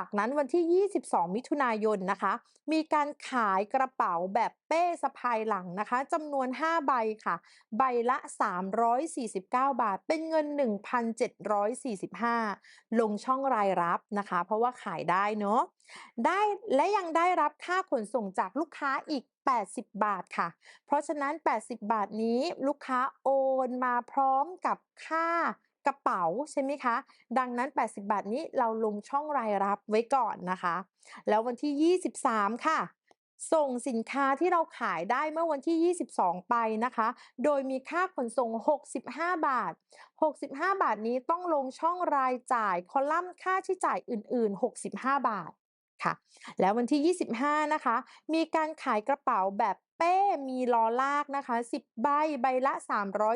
จากนั้นวันที่ 22 มิถุนายนนะคะ มีการขายกระเป๋าแบบเป้สะพายหลังนะคะจำนวน 5 ใบค่ะ ใบละ 349 บาท เป็นเงิน 1,745 ลงช่องรายรับนะคะ เพราะว่าขายได้เนาะได้และยังได้รับค่าขนส่งจากลูกค้าอีก80 บาทค่ะ เพราะฉะนั้น 80 บาทนี้ลูกค้าโอนมาพร้อมกับค่า กระเป๋าใช่ไหมคะ ดังนั้น 80 บาทนี้เราลงช่องรายรับไว้ก่อนนะคะ แล้ววันที่ 23 ค่ะ ส่งสินค้าที่เราขายได้เมื่อวันที่ 22 ไปนะคะ โดยมีค่าขนส่ง 65 บาท 65 บาทนี้ต้องลงช่องรายจ่ายคอลัมน์ค่าใช้จ่ายอื่น ๆ 65 บาทค่ะ แล้ววันที่ 25 นะคะ มีการขายกระเป๋าแบบ เป้มีล้อลากนะคะ 10 ใบใบละ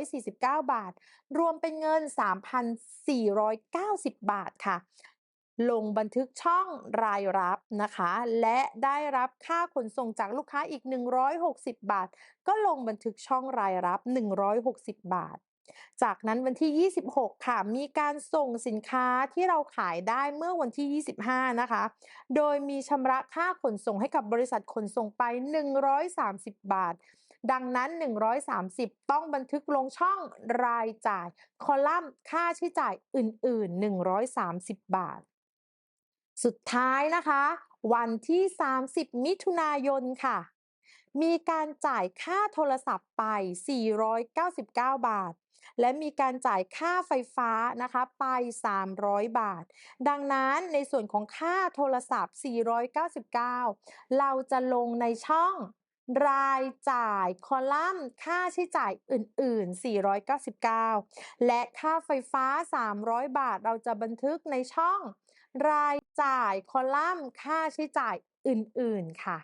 349 บาท รวมเป็นเงิน 3,490 บาทค่ะ ลงบันทึกช่องรายรับนะคะ และได้รับค่าขนส่งจากลูกค้าอีก 160 บาท ก็ลงบันทึกช่องรายรับ 160 บาท จากนั้นวันที่ 26 ค่ะ มีการส่งสินค้าที่เราขายได้เมื่อวันที่ 25 นะคะ โดยมีชำระค่าขนส่งให้กับบริษัทขนส่งไป 130 บาท ดังนั้น 130 ต้องบันทึกลงช่องรายจ่าย คอลัมน์ค่าใช้จ่ายอื่น ๆ 130 บาท สุดท้ายนะคะ วันที่ 30 มิถุนายนค่ะมีการจ่ายค่าโทรศัพท์ไป 499 บาท และมีการจ่ายค่าไฟฟ้านะคะไป 300 บาท ดังนั้นในส่วนของค่าโทรศัพท์ 499 เราจะลงในช่องรายจ่ายคอลัมน์ค่าใช้จ่ายอื่น ๆ 499 และค่าไฟฟ้า 300 บาท เราจะบันทึกในช่อง รายจ่ายคอลัมน์ค่าใช้จ่ายอื่น ๆ ค่ะ